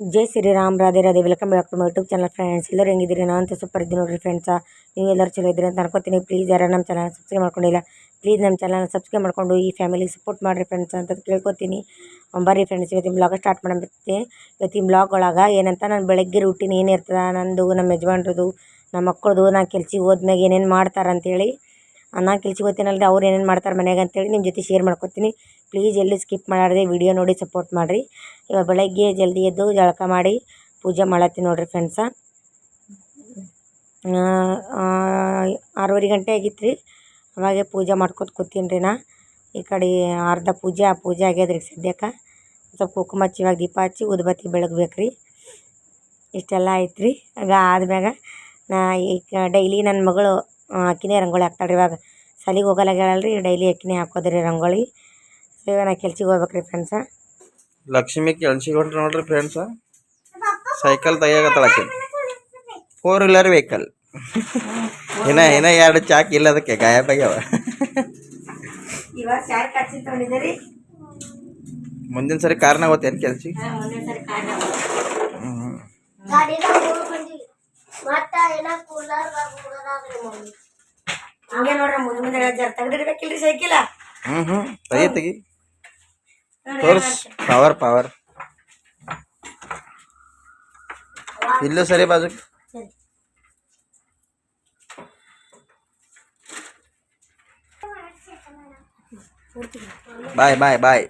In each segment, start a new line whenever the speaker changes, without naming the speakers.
Jai Shriram, Radhe Radhe. Welcome back to my YouTube channel friends ಎಲ್ಲರೂ ಹೆಂಗಿದ್ದೀರಿ? ನಾನು ಅಂತ ಸೂಪರ್ ಇದ್ದೀನಿ ನೋಡಿರಿ ಫ್ರೆಂಡ್ಸ ನೀವು ಎಲ್ಲರೂ ಚಲೋ ಇದ್ದೀರಿ ಅಂತ ಅನ್ಕೋತೀನಿ. ಪ್ಲೀಸ್ ಯಾರು ನಮ್ಮ ಚಾನಲ್ ಸಬ್ಸ್ಕ್ರೈಬ್ ಮಾಡ್ಕೊಂಡಿಲ್ಲ ಪ್ಲೀಸ್ ನಮ್ಮ ಚಾನಲ್ ಸಬ್ಸ್ಕ್ರೈಬ್ ಮಾಡ್ಕೊಂಡು ಈ ಫ್ಯಾಮಿಲಿಗೆ ಸಪೋರ್ಟ್ ಮಾಡಿರಿ ಫ್ರೆಂಡ್ಸ್ ಅಂತ ಕೇಳ್ಕೊತೀನಿ. ಬರ್ರಿ ಫ್ರೆಂಡ್ಸ್ ಇವತ್ತಿನ ಬ್ಲಾಗ್ ಸ್ಟಾರ್ಟ್ ಮಾಡತ್ತೆ ಇವತ್ತಿನ ಬ್ಲಾಗ್ ಒಳಗೆ ಏನಂತ ನಾನು ಬೆಳಗ್ಗೆ ರೂಟೀನ್ ಏನಿರ್ತದೆ ನಂದು, ನಮ್ಮ ಯಜಮಾನ್ರದು, ನಮ್ಮ ಮಕ್ಕಳದು ನಾನು ಕೆಲ್ಸಿಗೆ ಹೋದ್ಮ್ಯಾಗ ಏನೇನು ಮಾಡ್ತಾರೆ ಅಂತೇಳಿ ನಾನು ಕೆಲ್ಸಕ್ಕೆ ಹೋಗ್ತೀನಲ್ರಿ, ಅವ್ರು ಏನೇನು ಮಾಡ್ತಾರೆ ಮನ್ಯಾಗ ಅಂತೇಳಿ ನಿಮ್ಮ ಜೊತೆ ಶೇರ್ ಮಾಡ್ಕೊತೀನಿ. ಪ್ಲೀಸ್ ಎಲ್ಲೂ ಸ್ಕಿಪ್ ಮಾಡಾರ್ದೆ ವಿಡಿಯೋ ನೋಡಿ ಸಪೋರ್ಟ್ ಮಾಡಿರಿ. ಇವಾಗ ಬೆಳಗ್ಗೆ ಜಲ್ದಿ ಎದ್ದು ಜಳಕ ಮಾಡಿ ಪೂಜೆ ಮಾಡತ್ತೀನಿ ನೋಡಿರಿ ಫ್ರೆಂಡ್ಸ ಆರೂವರೆ ಗಂಟೆ ಆಗಿತ್ತು ರೀ ಅವಾಗೆ ಪೂಜೆ ಮಾಡ್ಕೊತ ಕೂತೀನಿ ರೀ ನಾ. ಈ ಕಡೆ ಅರ್ಧ ಪೂಜೆ ಪೂಜೆ ಆಗ್ಯದ ರೀ ಸದ್ಯಕ್ಕೆ ಸ್ವಲ್ಪ ಕುಕ್ಕು ಮಚ್ಚಿ ಇವಾಗ ದೀಪ ಹಚ್ಚಿ ಉದ್ಬತ್ತಿ ಬೆಳಗ್ಬೇಕು ರೀ ಇಷ್ಟೆಲ್ಲ ಆಯ್ತು ರೀ ಆಗ ಆದ್ಮ್ಯಾಗ ನಾ ಈಗ ಡೈಲಿ ನನ್ನ ಮಗಳು ಆಕಿನೇ ರಂಗೋಲಿ ಹಾಕ್ತಾಳೆ ರೀ ಇವಾಗ ಸಲಿಗೆ ಹೋಗಲ್ಲಾಗ್ಯಾಳಲ್ಲ ರೀ ಡೈಲಿ ಆಕಿನೇ ಹಾಕೋದು ರೀ ರಂಗೋಲಿ. ಇವಾಗ ನಾ ಕೆಲ್ಸಿಗೆ ಹೋಗ್ಬೇಕ್ರಿ ಫ್ರೆಂಡ್ಸ
ಲಕ್ಷ್ಮಿ ಕೆಲ್ಸಿಗೆ ಹೊಂಟ್ರಿ ನೋಡ್ರಿ ಫ್ರೆಂಡ್ಸ ಸೈಕಲ್ ತೆಗಿಯಾಕತ್ತಾಳ ಆಕಿ. ಫೋರ್ ವೀಲರ್ ವೆಹಿಕಲ್ ಇನ್ನ ಇನ್ನ ಎರಡು ಚಾಕ್ ಇಲ್ಲ ಅದಕ್ಕೆ ಗಾಯಬ್ ಆಗ್ಯಾವ. ಮುಂದಿನ ಸರಿ ಕಾರ್ನಾಗ ಹೋಗ್ತೇನೆ ಕೆಲ್ಸಿ
ಹೋಗಿ ಏನ
ನೋಡ್ರಿ ಮುಂದೆ ಸೈಕಿಲ
ಹ್ಮ್ ಹ್ಮ್. ತೆಗಿ ತೆಗಿ. ತೋರ್ಸ್. ಪವರ್ ಪವರ್ ಇಲ್ಲ ಸರಿ ಬಾಜು ಬಾಯ್ ಬಾಯ್ ಬಾಯ್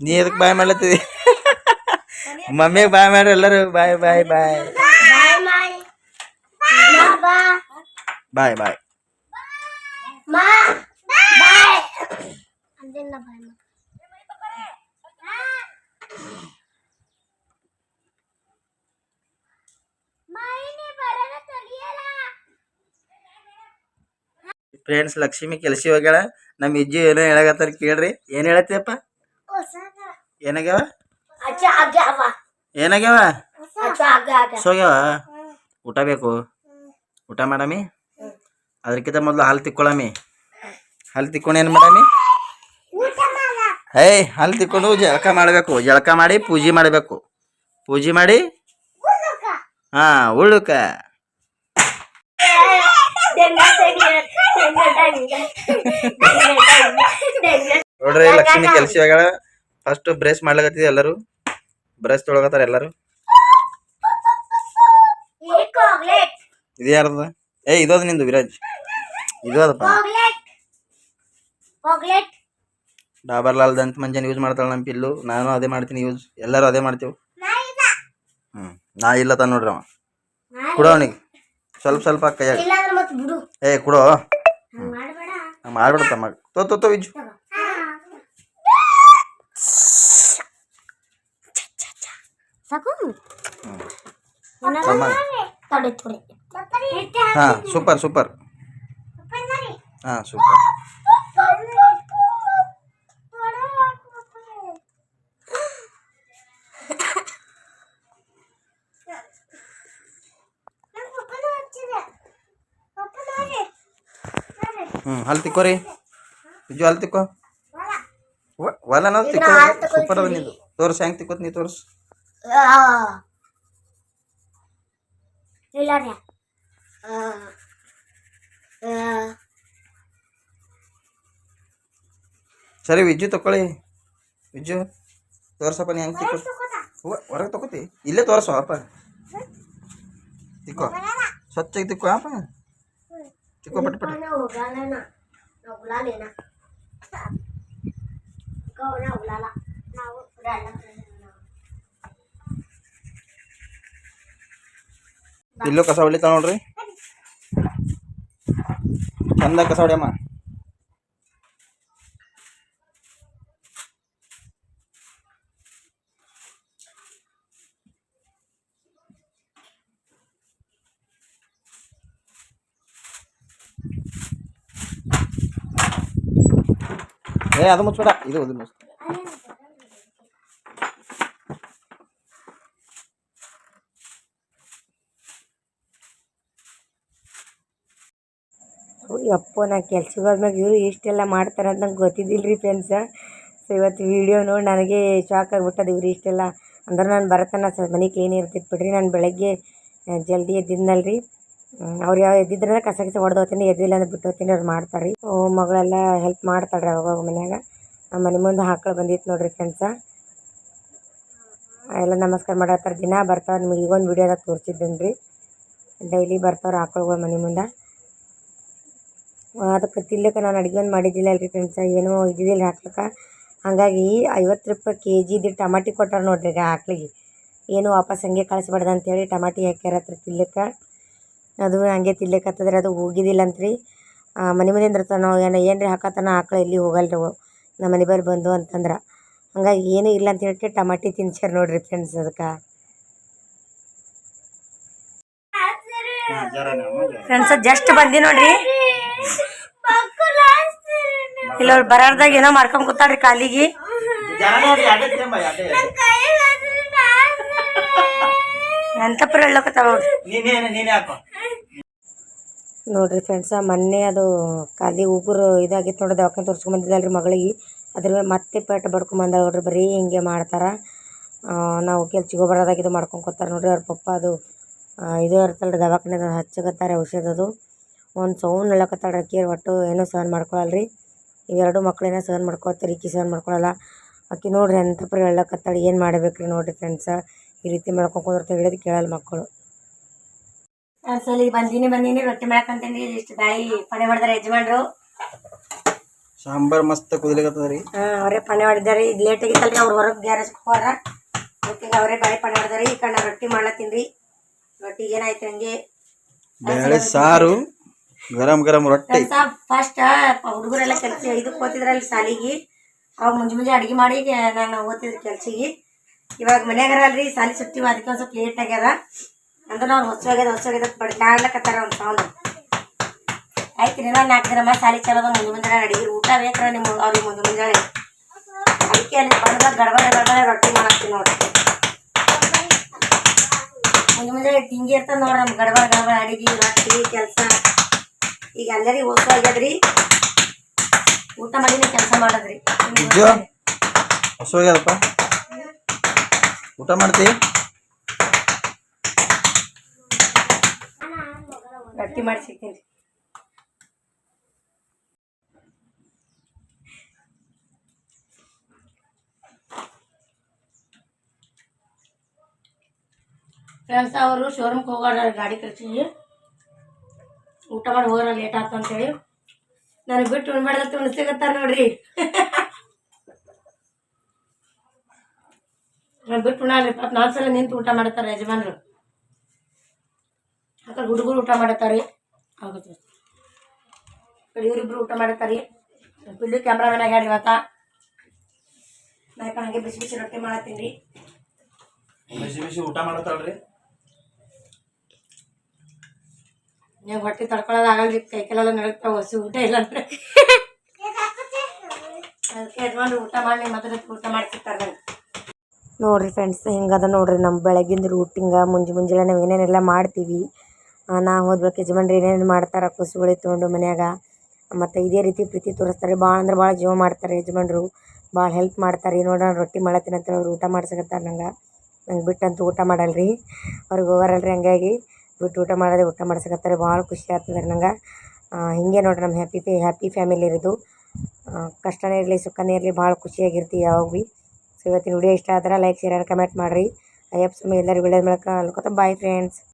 ನೀ ಎದಕ್ಕೆ ಬಾಯ್ ಮಾಡ್ಲತ್ತಿದಿ? ಮಮ್ಮಿಗೆ ಬಾಯ್ ಮಾಡ್ರಿ ಎಲ್ಲರೂ. Bye bye bye
bye
bye friends Lakshmi ಕೆಲ್ಸಿ ಹೋಗ್ಯಾಳ. ನಮ್ಮ ಇಜ್ಜಿ ಏನೋ ಹೇಳಕತ್ತಾರ ಕೇಳ್ರಿ. ಏನ್ ಹೇಳತ್ತಪ್ಪ
ಹೊಸದ.
ಏನಾಗ್ಯಾವ? ಏನಾಗ್ಯಾವ?
ಅಚ್ಚ ಆಗ ಆಗ
ಸೋಗ್ಯಾವ? ಊಟ ಬೇಕು? ಊಟ ಮಾಡಮಿ? ಅದಕ್ಕಿಂತ ಮೊದಲು ಹಾಲು ತಿಕ್ಕೊಳಮಿ. ಹಾಲು ತಿಕ್ಕೊಂಡು ಏನು ಮಾಡಮಿ? ಏಯ್ ಹಾಲು ತಿಕ್ಕೊಂಡು ಜಳಕ ಮಾಡಬೇಕು. ಜಳಕ ಮಾಡಿ ಪೂಜೆ ಮಾಡಬೇಕು. ಪೂಜೆ ಮಾಡಿ? ಹಾಂ ಉಳ್ಳುಕ ನೋಡ್ರಿ ಲಕ್ಷ್ಮಿ ಕೆಲಸ ಹೋಗ್ಯಾಳ ಫಸ್ಟ್ ಬ್ರೇಸ್ ಮಾಡ್ಲಕತ್ತಿದ್ವಿ ಎಲ್ಲರೂ. ಬ್ರಷ್ ತೊಳಗತ್ತಾರ ಎಲ್ಲರೂ. ಇದ್ಯಾರ್ದ ಏ ಇದೋದು ನಿಂದು ವಿರಾಜ್ ಇದು ಅದಪ್ಪ
chocolate chocolate
Dabur Lal Dant Manjan use ಮಾಡ್ತಾಳೆ ನಮ್ಮ ಪಿಲ್ಲು ನಾನು ಅದೇ ಮಾಡ್ತೀನಿ ಯೂಸ್ ಎಲ್ಲರೂ ಅದೇ ಮಾಡ್ತೀವಿ
ನಾ ಇಲ್ಲ
ಹ್ಞೂ ನಾ ಇಲ್ಲ ತ ನೋಡ್ರಿ ಅವ ಕೊಡು ಅವನಿಗೆ ಸ್ವಲ್ಪ ಸ್ವಲ್ಪ ಕೈಯಾಗ
ಇಲ್ಲ ಅಂದ್ರೆ ಮತ್ತೆ ಬಿಡು
ಏ ಕೊಡು
ಹಂಗ್ ಮಾಡ್ಬೇಡ
ಮಾಡ್ಬಿಡ್ತಮ್ಮ ತೋ ತೋ ತೋ ವಿಜು
ಸಾಕು
ತಮ್ಮ
ತಡೆ ತಡೆ
ಹಾಂ ಸೂಪರ್ ಸೂಪರ್ ಹಾಂ ಸೂಪರ್ ಹ್ಞೂ ಅಲ್ಲಿ ತಿಕ್ಕೋರಿ ವಿಜು ಅಲ್ಲಿ ತಿಕ್ಕೋ. ಒಲ್ಲ ನಾವು ತಿಕ್ಕೋ ಸೂಪರ್ ಅದ ನೀನು ತೋರಿಸಿ ಹೆಂಗೆ ತಿಕ್ಕೋತ್ ನೀ ತೋರ್ಸ್.
ಇಲ್ಲ ರೀ.
ಸರಿ ವಿಜ್ಜು ತಕೊಳ್ಳಿ ವಿಜ್ಜು ತೋರ್ಸಪ್ಪ ನೀ ಹೆಂಗೆ ತಿಕ್ಕೋ ಹೊರಗೆ ತಗೋತಿ ಇಲ್ಲೇ ತೋರ್ಸೋ ಅಪ್ಪ. ತಿಕ್ಕೋ. ಸ್ವಚ್ಛಗೆ ತಿಕ್ಕೋ ಅಪ್ಪ. ತಿಕ್ಕೋ ಪಟ್ ಪಟ್. ಇಲ್ಲೂ ಕಸ ಹೊಳಿತಾವ ನೋಡ್ರಿ. ಚಂದ ಕಸ ಹೊಡಿಯಮ್ಮ ಏ ಅದು ಮುಚ್ಬೇಡ ಇದು ಇದು ಮುಚ್ಚ
ಯಪ್ಪೋ, ನಾ ಕೆಲ್ಸಕ್ಕೆ ಹೋದ್ಮ್ಯಾಗ ಇವರು ಇಷ್ಟೆಲ್ಲ ಮಾಡ್ತಾರೆ ಅಂತ ನಂಗೆ ಗೊತ್ತಿದ್ದಿಲ್ಲ ರೀ ಫ್ರೆಂಡ್ಸ ಸೊ ಇವತ್ತು ವೀಡಿಯೋ ನೋಡಿ ನನಗೆ ಶಾಕ್ ಆಗಿಬಿಟ್ಟದ ಇವರು ಇಷ್ಟೆಲ್ಲ. ಅಂದ್ರೆ ನಾನು ಬರತನ ಸ್ವಲ್ಪ ಮನೆ ಕ್ಲೀನ್ ಇರ್ತಿತ್ತು ಬಿಡ್ರಿ, ನಾನು ಬೆಳಗ್ಗೆ ಜಲ್ದಿ ಎದ್ದಿದ್ನಲ್ಲ ರೀ ಅವ್ರು ಯಾವ ಎದ್ದಿದ್ರೆ ಕಸ ಕಸ ಹೊಡೆದು ಹೋಗ್ತೀನಿ ಎದ್ದಿಲ್ಲ ಅಂದ್ರೆ ಬಿಟ್ಟು ಹೋಗ್ತೀನಿ ಅವ್ರು ಮಾಡ್ತಾರೆ ಓ, ಮಗಳೆಲ್ಲ ಹೆಲ್ಪ್ ಮಾಡ್ತಾಳೆ ರೀ ಅವಾಗ ಮನ್ಯಾಗ. ನಮ್ಮ ಮನೆ ಮುಂದೆ ಹಾಕಳು ಬಂದಿತ್ತು ನೋಡ್ರಿ ಫ್ರೆಂಡ್ಸ ಎಲ್ಲ ನಮಸ್ಕಾರ ಮಾಡತ್ತಾರ ದಿನ ಬರ್ತಾವೆ, ನಿಮಗೆ ಈಗೊಂದು ವೀಡಿಯೋದಾಗ ತೋರಿಸಿದ್ದೇನೆ ರೀ ಡೈಲಿ ಬರ್ತಾವ್ರೆ ಆಕಳುಗಳು ಮನೆ ಮುಂದೆ. ಅದಕ್ಕೆ ತಿನ್ಲಿಕ್ಕೆ ನಾನು ಅಡುಗೆ ಒಂದು ಮಾಡಿದ್ದಿಲ್ಲ ಅಲ್ರಿ ಫ್ರೆಂಡ್ಸ ಏನೂ ಇದ್ದಿದ್ದಿಲ್ಲ ಹಾಕ್ಲಿಕ್ಕೆ. ಹಾಗಾಗಿ ಐವತ್ತು ರೂಪಾಯಿ ಕೆ ಜಿದು ಟಮಾಟಿ ಕೊಟ್ಟಾರ ನೋಡ್ರಿ ಈಗ ಆಕ್ಳಿಗೆ ಏನು ವಾಪಸ್ ಹಂಗೆ ಕಳಿಸ್ಬಾರ್ದು ಅಂತೇಳಿ ಟಮಾಟಿ ಹಾಕ್ಯಾರ ಹತ್ರ ತಿನ್ಲಿಕ್ಕೆ. ಅದು ಹಂಗೆ ತಿನ್ಲಿಕ್ಕತ್ತದ್ರೆ ಅದು ಹೋಗಿದ್ದಿಲ್ಲ ಅಂತ್ರಿ. ಆ, ಮನೆ ಮುಂದೆ ಇರ್ತಾನೋ ನಾವು ಏನು ಏನು ರೀ ಹಾಕತ್ತಾನ ಆಕಳು ಎಲ್ಲಿ ಹೋಗಲ್ಲ ರೀ ಅವು? ನಮ್ಮ ಮನೆ ಬಳಿ ಬಂದು ಅಂತಂದ್ರೆ. ಹಂಗಾಗಿ ಏನೂ ಇಲ್ಲ ಅಂತ ಹೇಳಿ ಟಮಾಟಿ ತಿನ್ಸ್ಯಾರ ನೋಡ್ರಿ ಫ್ರೆಂಡ್ಸ್ ಅದಕ್ಕೆ. ಫ್ರೆಂಡ್ಸ್ ಜಸ್ಟ್ ಬಂದಿ ನೋಡ್ರಿ. ಇಲ್ಲ ಅವ್ರು ಬರಾರ್ದಾಗ ಏನೋ ಮಾಡ್ಕೊಂಡ್ ಕೂತಾಳ್ರಿ ಕಾಲಿಗೆ. ಎಂತಪ್ಪ ಹೇಳಕತ್ತಾಳ ನೋಡ್ರಿ. ನೋಡ್ರಿ ಫ್ರೆಂಡ್ಸ ಮೊನ್ನೆ ಅದು ಕಾಲಿ ಉಗುರು ಇದಾಗಿತ್ತು ನೋಡಿ ದವಾಖಾನೆ ತೋರಿಸ್ಕೊಂಬಂದಿದ್ದಲ್ರಿ ಮಗಳಿಗೆ. ಅದ್ರ ಮತ್ತೆ ಪೇಟ ಬಡ್ಕೊಂಬಂದ ನೋಡ್ರಿ, ಬರೀ ಹಿಂಗೆ ಮಾಡ್ತಾರ. ನಾವು ಕೆಲ್ಸಿಗೆ ಬರೋದಾಗ ಇದು ಮಾಡ್ಕೊಂಕೊತಾರೆ ನೋಡ್ರಿ, ಅವ್ರ ಪಪ್ಪ ಅದು ಇದು ಇರ್ತಲ್ರಿ ರೀ ದವಾಖಾನೆದ ಹಚ್ಚಕತ್ತಾರೆ ಔಷಧದು. ಒಂದು ಸೌಂಡ್ ಹೇಳಕತ್ತಾಳ್ರಿ ಕೇರ್ ಒಟ್ಟು, ಏನೂ ಸೌನ್ ಮಾಡ್ಕೊಳಲ್ಲ ರೀ ಇವೆರಡು ಮಕ್ಕಳೇನ ಸಹನ್ ಮಾಡ್ಕೊತಾರೆ ಈಕಿ ಸಹನ್ ಮಾಡ್ಕೊಳಲ್ಲ. ಆಕೆ ನೋಡ್ರಿ ಎಂತ ಪರಿ ಹೇಳಕತ್ತಾಳೆ ಏನು ಮಾಡಬೇಕ್ರಿ ರೀ ನೋಡ್ರಿ ಫ್ರೆಂಡ್ಸ ಈ ರೀತಿ ಮಾಡ್ಕೊಂಡ್ರೆ ಹೇಳೋದು ಕೇಳಲ್ಲ ಮಕ್ಕಳು. ಸಲ ಬಂದೀನಿ ಬಂದೀನಿ ರೊಟ್ಟಿ ಮಾಡಕಂತೀನಿ ಇಷ್ಟು ಬ್ಯಾಳಿ ಪನೆ ಮಾಡಿದಾರೆ ಯಜಮಾನ್ರು.
ಸಾಂಬಾರ್ ಮಸ್ತ್ ಕುದಿಲಿಕತ್ತದ ರೀ
ಅವರೇ ಪನೆ ಮಾಡಿದ್ದಾರೆ ಇದು ಲೇಟ್ ಆಗಿತ್ತಲ್ರಿ ಅವ್ರು ಹೊರಗೆ ಗ್ಯಾರೇಜ್ ಹೋಗಾರ ಅವರೇ ಬ್ಯಾಳಿ ಪನೆ ಮಾಡಿದಾರೆ ಈ ಕಣ್ಣ ರೊಟ್ಟಿ ಮಾಡ್ಲತ್ತೀನಿ ರೀ. ರೊಟ್ಟಿಗೆ ಏನಾಯ್ತು ಹಂಗೆ
ಬೇಳೆ ಸಾರು. ಗರಂ ಗರಂ ರೊಟ್ಟಿ.
ಫಸ್ಟ್ ಹುಡುಗರೆಲ್ಲ ಕೆಲಸ ಇದಕ್ಕೆ ಓದ್ತಿದ್ರಲ್ಲಿ ಸಾಲಿಗೆ ಅವಾಗ ಮುಂಜೆ ಮುಂಜೆ ಅಡಿಗೆ ಮಾಡಿ ನಾನು ಓದ್ತಿದ್ದೆ ಕೆಲ್ಸಿಗೆ. ಇವಾಗ ಮನ್ಯಾಗರಲ್ರಿ ಸಾಲಿ ಸುತ್ತಿವ ಅದಕ್ಕೆ ಒಂದು ಸ್ವಲ್ಪ ಲೇಟ್ ಆಗ್ಯದ. ಅಂದ್ರೆ ನಾವು ಹೊಸವಾಗ್ಯದ ಹೊಸವಾಗ್ಯದ ಬಡ್ಕಾಡ್ಲಕತ್ತಾರ ಒಂದು ಸೌಂಡ್ ಆಯ್ತು ಇನ್ನೂ ನಾಲ್ಕು ದಿನ ಸಾಲಿ ಚಲೋ ಮುಂಜೆ ಮುಂಜಾನೆ ಅಡಿಗೆ ಊಟ ಬೇಕ್ರ ನಿಮ್ಮ ಅವ್ರಿಗೆ ಮುಂಜೆ ಮುಂಜಾನೆ. ಅದಕ್ಕೆ ಅಲ್ಲಿ ಬಂದಾಗ ಗಡಬಡ ಗಡಬಡ ರೊಟ್ಟಿ ಮಾಡ್ತೀವಿ ನೋಡ್ರಿ. ಮುಂಜೆ ಮುಂಜಾನೆ ಹಿಂಗೆ ಇರ್ತದೆ ನೋಡ್ರಿ ನಮ್ಮ ಗಡಬಡ ಗಡಬಡ ಅಡಿಗೆ, ರೊಟ್ಟಿ, ಕೆಲಸ. ಈಗ ಎಲ್ಲರಿಗೆ ಓಸು ಆಗ್ಯದ್ರಿ ಊಟ ಮಾಡಿನ ಕೆಲಸ ಮಾಡದ್ರಿ.
ಹೊಸೋಗ್ಯದಪ್ಪ ಊಟ ಮಾಡ್ತಿ?
ಗಟ್ಟಿ ಮಾಡಿ ಸಿಗ್ತೀನಿ ಫ್ರೆಂಡ್ಸ್ ಅವರು ಶೋರೂಮ್ಗೆ ಹೋಗೋಣ ಗಾಡಿ ಕಳ್ಸಿದ್ವಿ. ಊಟ ಮಾಡಿ ಹೋರ ಲೇಟ್ ಆಯ್ತು ಅಂತೇಳಿ. ನನಗೆ ಬಿಟ್ಟು ಉಣ್ಬೇಡ್ದತ್ತ ಉಣಿಸ್ಲಿಕತ್ತಾರ ನೋಡ್ರಿ. ನಾನು ಬಿಟ್ಟು ಉಣ್ಣಾಲಿ ಪಾಪ ನಾಲ್ಕು ಸಲ ನಿಂತು ಊಟ ಮಾಡ್ತಾರೆ ಯಜಮಾನರು. ಆ ಕಡೆ ಹುಡುಗರು ಊಟ ಮಾಡ್ತಾರೆ ಆಗುತ್ತೆ ಕಡೆ ಇವರಿಬ್ರು ಊಟ ಮಾಡತ್ತಾರೆ. ಪಿಲ್ಲು ಕ್ಯಾಮ್ರಾಮನ್ ಆಗ್ಯಾರ ಇವತ್ತ. ನಾ ಹಾಗೆ ಬಿಸಿ ಬಿಸಿ ರೊಟ್ಟಿ ಮಾಡತ್ತೀನಿ
ಬಿಸಿ ಬಿಸಿ ಊಟ ಮಾಡತ್ತಾಳ್ರಿ?
ನೀವು ಹೊಟ್ಟೆ ತಡ್ಕೊಳ್ಳೋದು ಆಗಲ್ರಿ, ಕೈ ಕಾಲೆಲ್ಲ ನಡುಗ್ತಾವ ಹೊಸ ಊಟ ಇಲ್ಲ ಅಂದ್ರೆ. ಅದಕ್ಕೆ ಊಟ ಮಾಡಿ ಮತ್ತೆ ಊಟ ಮಾಡ್ತಿರ್ತಾರೆ ಫ್ರೆಂಡ್ಸ್ ಹಿಂಗದ ನೋಡ್ರಿ ನಮ್ಮ ಬೆಳಗಿಂದ ರೂಟಿಂಗ ಮುಂಜೆ ಮುಂಜಾನೆ ನಾವು ಏನೇನೆಲ್ಲ ಮಾಡ್ತೀವಿ. ನಾ ಹೋದ್ಬೇಕು ಯಜಮಾನ್ರು ಏನೇನು ಮಾಡ್ತಾರೆ ಕುಸುಗಳಿ ತೊಗೊಂಡು ಮನ್ಯಾಗ. ಮತ್ತು ಇದೇ ರೀತಿ ಪ್ರೀತಿ ತೋರಿಸ್ತಾರೆ. ಭಾಳ ಅಂದ್ರೆ ಭಾಳ ಜೀವ ಮಾಡ್ತಾರೆ ಯಜಮಾನ್ರು. ಭಾಳ ಹೆಲ್ಪ್ ಮಾಡ್ತಾರೆ. ನೋಡಿ ನಾನು ರೊಟ್ಟಿ ಮಾಡತ್ತೀನಿ ಅಂತ ಅವ್ರು ಊಟ ಮಾಡ್ಸಕತ್ತಾರೆ ನಂಗೆ. ನಂಗೆ ಬಿಟ್ಟಂತೂ ಊಟ ಮಾಡಲ್ರಿ. ಅವ್ರಿಗೆ ಹೋಗಾರಲ್ರಿ ಹಂಗಾಗಿ. ಬಿಟ್ಟು ಊಟ ಮಾಡಿದ್ರೆ ಊಟ ಮಾಡ್ಸಕತ್ತಾರೆ. ಭಾಳ ಖುಷಿ ಆಗ್ತದೆ ನಂಗೆ. ಹಿಂಗೆ ನೋಡಿರಿ ನಮ್ಮ ಹ್ಯಾಪಿ ಫೇ ಹ್ಯಾಪಿ ಫ್ಯಾಮಿಲಿ ಇರೋದು ಕಷ್ಟನೇ ಇರಲಿ, ಸುಖನೇ ಇರಲಿ, ಭಾಳ ಖುಷಿಯಾಗಿರ್ತೀವಿ ಯಾವಾಗ ಭೀ. ಸೊ ಇವತ್ತಿನ ವಿಡಿಯೋ ಇಷ್ಟ ಆದ್ರೆ ಲೈಕ್ ಶೇರ್ ಕಮೆಂಟ್ ಮಾಡಿರಿ. ಅಯ್ಯಪ್ಪ ಸ್ವಾಮಿ ಎಲ್ಲರಿಗೂ ಒಳ್ಳೇದು ಮೇಲೆ ಅನ್ಕೋತ ಬಾಯ್ ಫ್ರೆಂಡ್ಸ್